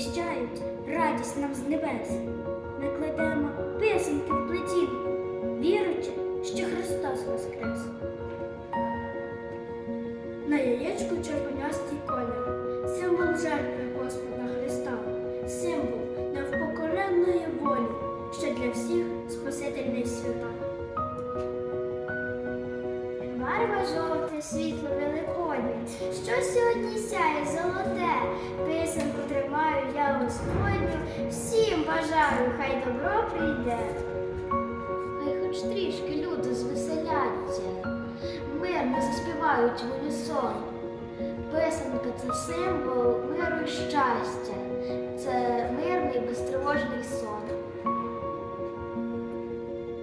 віщають радість нам з небес. Ми кладемо писанки в плетінку, віручи, що Христос воскрес. На яєчку червонястий колір, символ жертви Господа Христа, символ невпокоренної волі, що для всіх Спасительний свята. Світло великодне, що сьогодні сяє золоте, писанку тримаю я Господню, всім бажаю, хай добро прийде. Хай хоч трішки люди звеселяться, мирно заспівають в унісон. Писанка це символ миру і щастя, це мирний безтривожний сон.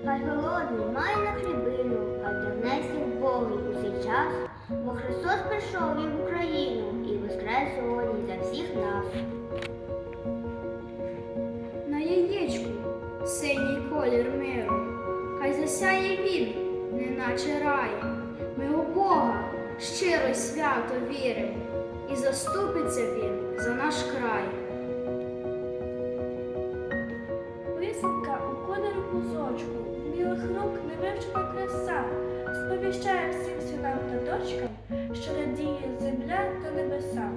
Хай голодний має на хлібину, хай донесе Богу у цей час, бо Христос прийшов і в Україну і воскрес сьогодні для всіх нас. На яєчку синій колір миру, хай засяє він, неначе рай. Ми у Бога щиро свято віримо, і заступиться він за наш край. Сповіщає всім синам та дочкам, що радіє земля та небеса.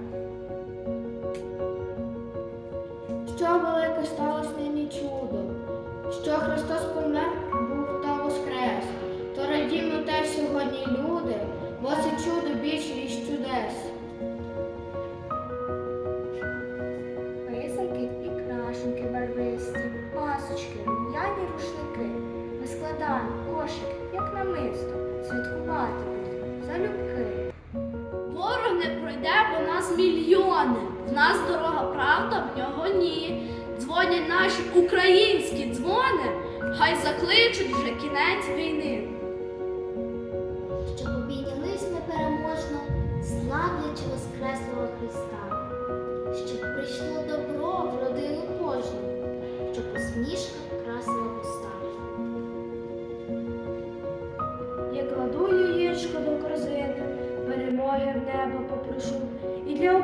Що велике сталося нині чудо, що Христос помер, був та воскрес, то радімо те сьогодні люди, бо це чудо більше ніж чудес. Пройде, бо нас мільйони. В нас дорога правда, в нього ні. Дзвонять наші українські дзвони, хай закличуть вже кінець війни. Щоб обійнялись непереможно, славлячи Воскреслого Христа, щоб прийшло добро в родину кожну, щоб усмішка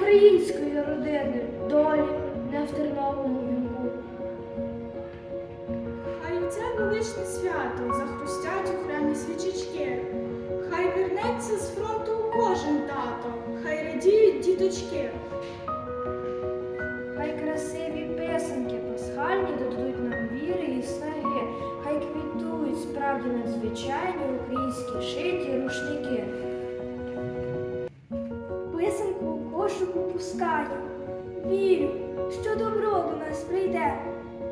української родини долі не в терновому вінку. Хай у це величне свято захрустять у храмі свічечки. Хай вернеться з фронту кожен тато, хай радіють діточки. Хай красиві писанки пасхальні додадуть нам віри і снаги. Хай квітують справді надзвичайні українські шиті рушники. Пускаю. Вірю, що добро до нас прийде.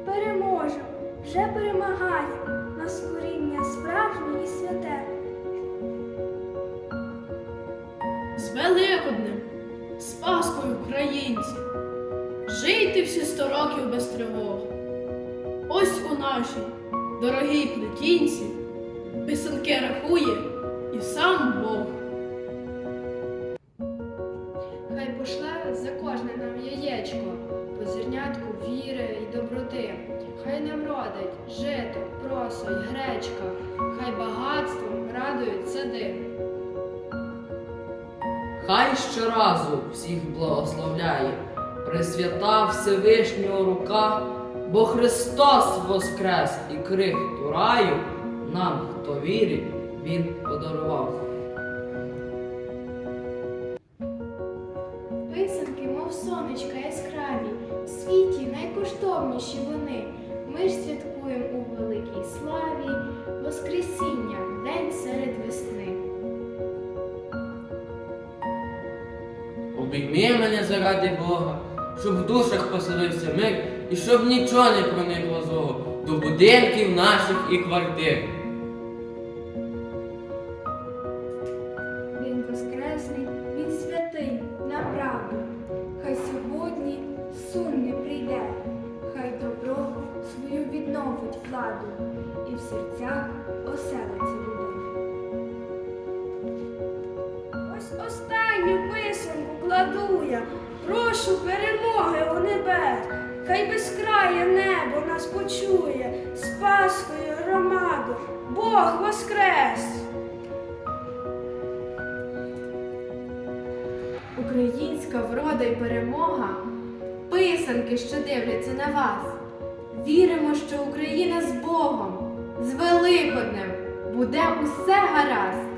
Переможемо, вже перемагаємо нас коріння справжнє і святе. з Великоднем, з Паскою українці. Жийте всі сто років без тривог. Ось у нашій дорогій плетінці писанки рахує і сам Бог. Хай пошле за кожне нам яєчко, по зернятку віри і доброти. Хай нам родить жито, просо й гречка, хай багатством радують сади. Хай щоразу всіх благословляє, Пресвята Всевишнього рука, бо Христос воскрес і крихту раю нам, хто вірить, Він подарував. Найкоштовніші вони. Ми ж святкуємо у великій славі Воскресіння, день серед весни. Обійми мене заради Бога, щоб в душах поселився мир і щоб нічого не проникло злого до будинків наших і квартир. Владу і в серцях оселиться людей. Ось останню писанку кладу я, прошу перемоги у небес, хай безкрає небо нас почує, з Пасхою громаду, Бог воскрес! Українська врода й перемога, писанки, що дивляться на вас. Віримо, що Україна з Богом, з Великоднем буде усе гаразд.